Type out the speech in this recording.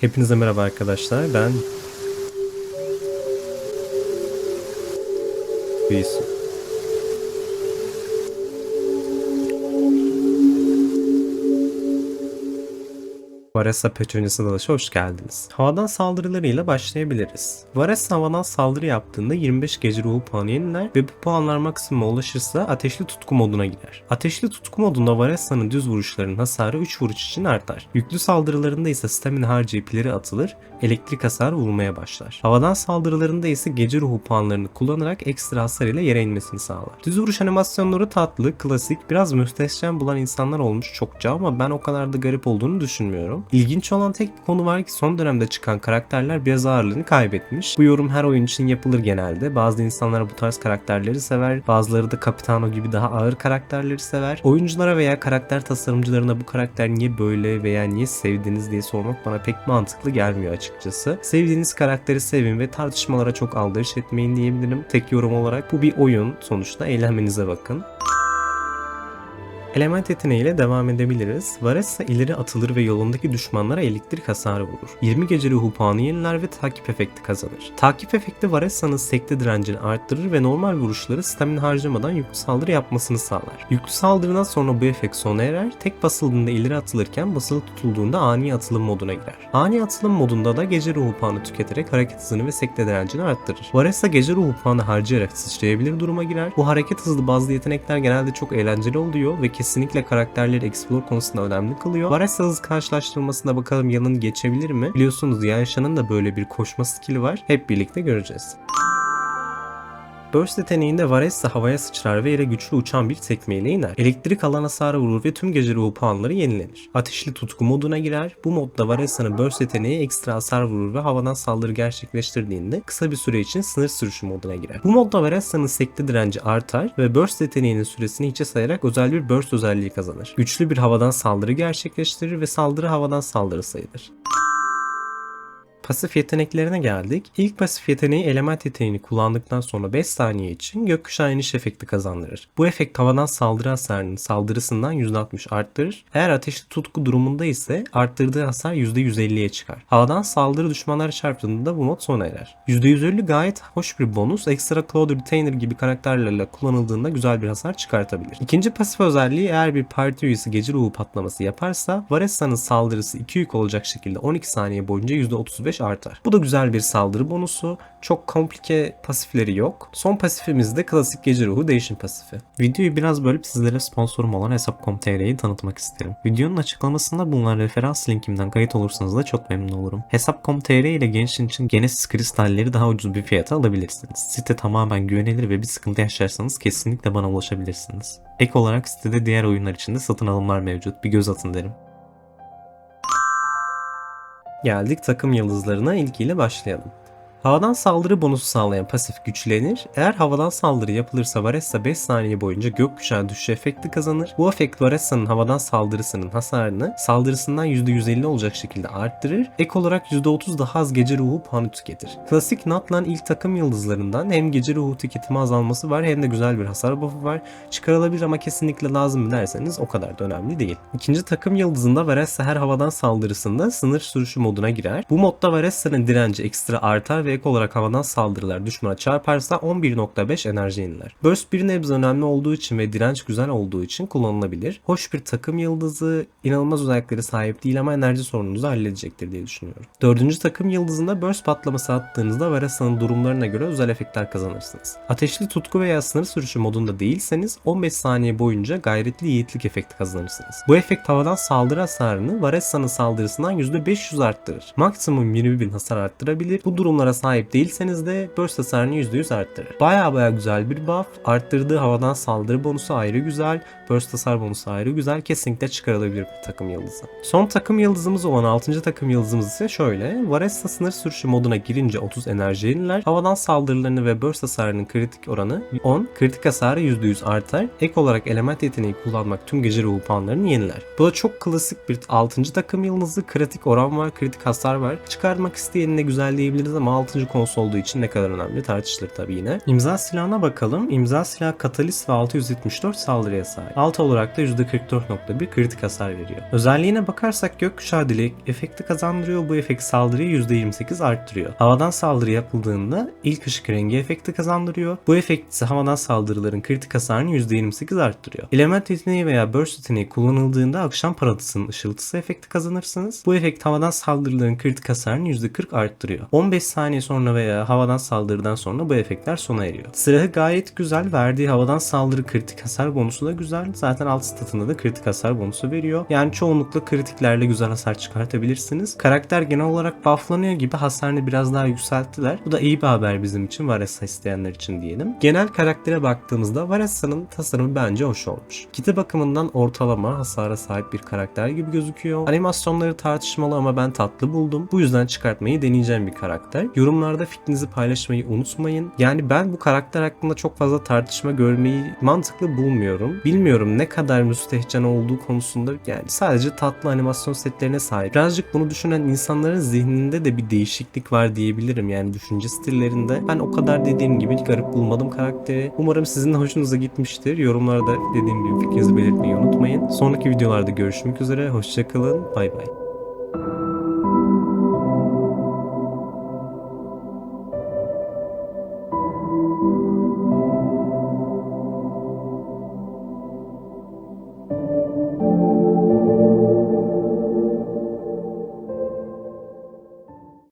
Hepinize merhaba arkadaşlar. Ben Büyüsü. Varesa Petronis'e dalışı hoş geldiniz. Havadan saldırılarıyla başlayabiliriz. Varesa havadan saldırı yaptığında 25 gece ruhu puanı yeniler ve bu puanlar maksimuma ulaşırsa ateşli tutku moduna girer. Ateşli tutku modunda Varesa'nın düz vuruşlarının hasarı 3 vuruş için artar. Yüklü saldırılarında ise stamina harcayıp ileri atılır, elektrik hasar vurmaya başlar. Havadan saldırılarında ise gece ruhu puanlarını kullanarak ekstra hasar ile yere inmesini sağlar. Düz vuruş animasyonları tatlı, klasik, biraz müstehcen bulan insanlar olmuş çokça ama ben o kadar da garip olduğunu düşünmüyorum. İlginç olan tek bir konu var ki son dönemde çıkan karakterler biraz ağırlığını kaybetmiş. Bu yorum her oyun için yapılır genelde. Bazı insanlar bu tarz karakterleri sever, bazıları da Capitano gibi daha ağır karakterleri sever. Oyunculara veya karakter tasarımcılarına bu karakter niye böyle veya niye sevdiniz diye sormak bana pek mantıklı gelmiyor açıkçası. Sevdiğiniz karakteri sevin ve tartışmalara çok aldırış etmeyin diyebilirim. Tek yorum olarak bu bir oyun sonuçta eğlenmenize bakın. Element yeteneğiyle devam edebiliriz. Varessa ileri atılır ve yolundaki düşmanlara elektrik hasarı vurur. 20 gece ruhu puanı yeniler ve takip efekti kazanır. Takip efekti Varessa'nın sekte direncini arttırır ve normal vuruşları stamina harcamadan yüklü saldırı yapmasını sağlar. Yüklü saldırıdan sonra bu efekt sona erer, tek basıldığında ileri atılırken basılı tutulduğunda ani atılım moduna girer. Ani atılım modunda da gece ruhu puanı tüketerek hareket hızını ve sekte direncini arttırır. Varessa gece ruhu puanı harcayarak sıçrayabilir duruma girer. Bu hareket hızlı bazı yetenekler genelde çok eğlenceli oluyor ve kesinlikle karakterleri explore konusunda önemli kılıyor. Varessa hız karşılaştırmasına bakalım yanın geçebilir mi? Biliyorsunuz Yansha'nın da böyle bir koşma skill'i var. Hep birlikte göreceğiz. Burst yeteneğinde Varessa havaya sıçrar ve yere güçlü uçan bir tekmeyle iner. Elektrik alan hasarı vurur ve tüm gece ruhu puanları yenilenir. Ateşli tutku moduna girer. Bu modda Varessa'nın Burst yeteneği ekstra hasar vurur ve havadan saldırı gerçekleştirdiğinde kısa bir süre için sınır sürüşü moduna girer. Bu modda Varessa'nın sekte direnci artar ve Burst yeteneğinin süresini hiçe sayarak özel bir Burst özelliği kazanır. Güçlü bir havadan saldırı gerçekleştirir ve saldırı havadan saldırı sayılır. Pasif yeteneklerine geldik. İlk pasif yeteneği element yeteneğini kullandıktan sonra 5 saniye için gökkuşağı iniş efekti kazandırır. Bu efekt havadan saldırı hasarının saldırısından %60 arttırır. Eğer ateşli tutku durumunda ise arttırdığı hasar %150'ye çıkar. Havadan saldırı düşmanlara çarptığında da bu mod sona erer. %150 gayet hoş bir bonus. Ekstra Cloud Retainer gibi karakterlerle kullanıldığında güzel bir hasar çıkartabilir. İkinci pasif özelliği eğer bir parti üyesi gece ruhu patlaması yaparsa Varessa'nın saldırısı 2 yük olacak şekilde 12 saniye boyunca %35 artar. Bu da güzel bir saldırı bonusu. Çok komplike pasifleri yok. Son pasifimiz de klasik gece ruhu değişim pasifi. Videoyu biraz bölüp sizlere sponsorum olan Hesap.com.tr'yi tanıtmak isterim. Videonun açıklamasında bulunan referans linkimden kayıt olursanız da çok memnun olurum. Hesap.com.tr ile gençler için Genesis kristalleri daha ucuz bir fiyata alabilirsiniz. Site tamamen güvenilir ve bir sıkıntı yaşarsanız kesinlikle bana ulaşabilirsiniz. Ek olarak sitede diğer oyunlar için de satın alımlar mevcut. Bir göz atın derim. Geldik takım yıldızlarına ilkiyle başlayalım. Havadan saldırı bonusu sağlayan pasif güçlenir. Eğer havadan saldırı yapılırsa Varessa 5 saniye boyunca gökkuşağı düşüşü efekti kazanır. Bu efekt Varessa'nın havadan saldırısının hasarını saldırısından %150 olacak şekilde arttırır. Ek olarak %30 daha az gece ruhu puanı tüketir. Klasik Natlan ilk takım yıldızlarından hem gece ruhu tüketimi azalması var hem de güzel bir hasar buff'u var. Çıkarılabilir ama kesinlikle lazım derseniz o kadar da önemli değil. İkinci takım yıldızında Varessa her havadan saldırısında sınır sürüşü moduna girer. Bu modda Varessa'nın direnci ekstra artar ve ek olarak havadan saldırılar düşmana çarparsa 11.5 enerji yeniler. Burst bir nebze önemli olduğu için ve direnç güzel olduğu için kullanılabilir. Hoş bir takım yıldızı, inanılmaz özelliklere sahip değil ama enerji sorununuzu halledecektir diye düşünüyorum. Dördüncü takım yıldızında burst patlaması attığınızda Varessa'nın durumlarına göre özel efektler kazanırsınız. Ateşli tutku veya sınır sürüşü modunda değilseniz 15 saniye boyunca gayretli yiğitlik efekti kazanırsınız. Bu efekt havadan saldırı hasarını Varessa'nın saldırısından %500 arttırır. Maksimum 20.000 hasar arttırabilir. Bu durumlara sahip değilseniz de burst hasarını %100 arttırır. Baya baya güzel bir buff. Arttırdığı havadan saldırı bonusu ayrı güzel. Burst hasar bonusu ayrı güzel. Kesinlikle çıkarılabilir bir takım yıldızı. Son takım yıldızımız olan 6. takım yıldızımız ise şöyle. Varessa sınır sürüşü moduna girince 30 enerji yeniler. Havadan saldırılarını ve burst hasarının kritik oranı 10. Kritik hasarı %100 artar. Ek olarak element yeteneği kullanmak tüm gece ruhu puanlarını yeniler. Bu da çok klasik bir 6. takım yıldızı. Kritik oran var, kritik hasar var. Çıkarmak isteyenine güzel diyebiliriz ama 6. konsol olduğu için ne kadar önemli tartışılır tabii yine. İmza silahına bakalım. İmza silah katalist ve 674 saldırıya sahip. Alt olarak da %44.1 kritik hasar veriyor. Özelliğine bakarsak gökkuşağı dilek efekti kazandırıyor. Bu efekt saldırıyı %28 arttırıyor. Havadan saldırı yapıldığında ilk ışık rengi efekti kazandırıyor. Bu efekt ise havadan saldırıların kritik hasarını %28 arttırıyor. Element yeteneği veya burst yeteneği kullanıldığında akşam paradısının ışıltısı efekti kazanırsınız. Bu efekt havadan saldırıların kritik hasarını %40 arttırıyor. 15 saniye sonra veya havadan saldırıdan sonra bu efektler sona eriyor. Silahı gayet güzel. Verdiği havadan saldırı kritik hasar bonusu da güzel. Zaten alt statında da kritik hasar bonusu veriyor. Yani çoğunlukla kritiklerle güzel hasar çıkartabilirsiniz. Karakter genel olarak bufflanıyor gibi hasarını biraz daha yükselttiler. Bu da iyi bir haber bizim için. Varessa isteyenler için diyelim. Genel karaktere baktığımızda Varessa'nın tasarımı bence hoş olmuş. Kiti bakımından ortalama hasara sahip bir karakter gibi gözüküyor. Animasyonları tartışmalı ama ben tatlı buldum. Bu yüzden çıkartmayı deneyeceğim bir karakter. Yorumlarda fikrinizi paylaşmayı unutmayın. Yani ben bu karakter hakkında çok fazla tartışma görmeyi mantıklı bulmuyorum. Bilmiyorum ne kadar müstehcen olduğu konusunda yani sadece tatlı animasyon setlerine sahip. Birazcık bunu düşünen insanların zihninde de bir değişiklik var diyebilirim yani düşünce stillerinde. Ben o kadar dediğim gibi garip bulmadım karakteri. Umarım sizin de hoşunuza gitmiştir. Yorumlarda dediğim gibi fikrinizi belirtmeyi unutmayın. Sonraki videolarda görüşmek üzere. Hoşçakalın. Bay bay.